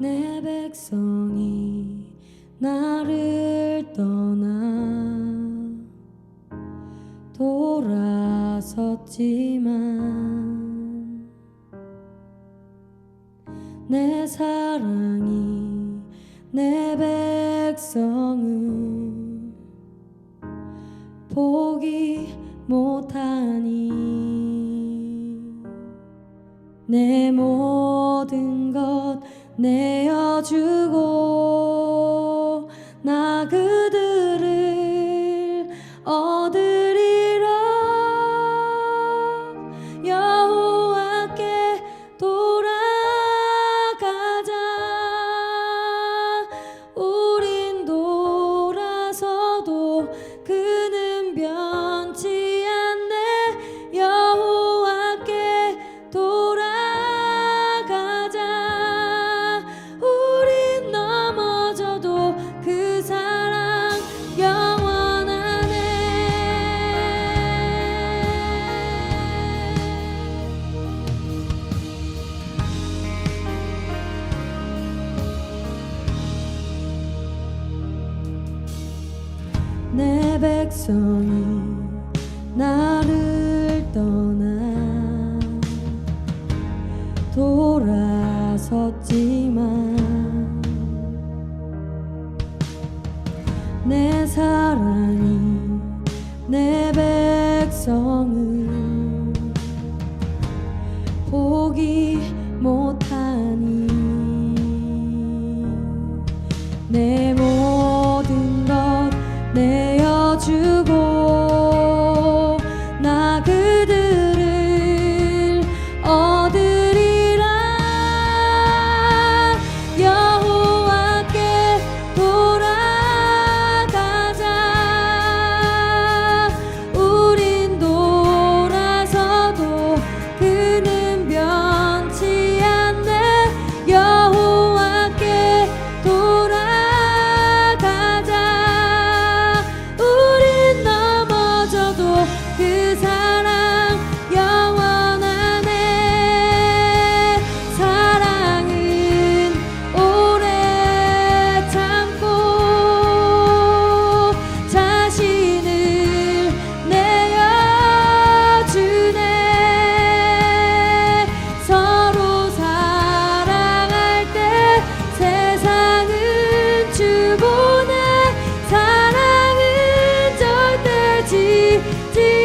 내 백성이 나를 떠나 돌아섰지만 내 사랑이 내 백성을 포기 못하니 내 모든 것 내어주고 백성이 나를 떠나 돌아섰지만 내 사랑이 내 백성을 포기 못하니 내 주고 do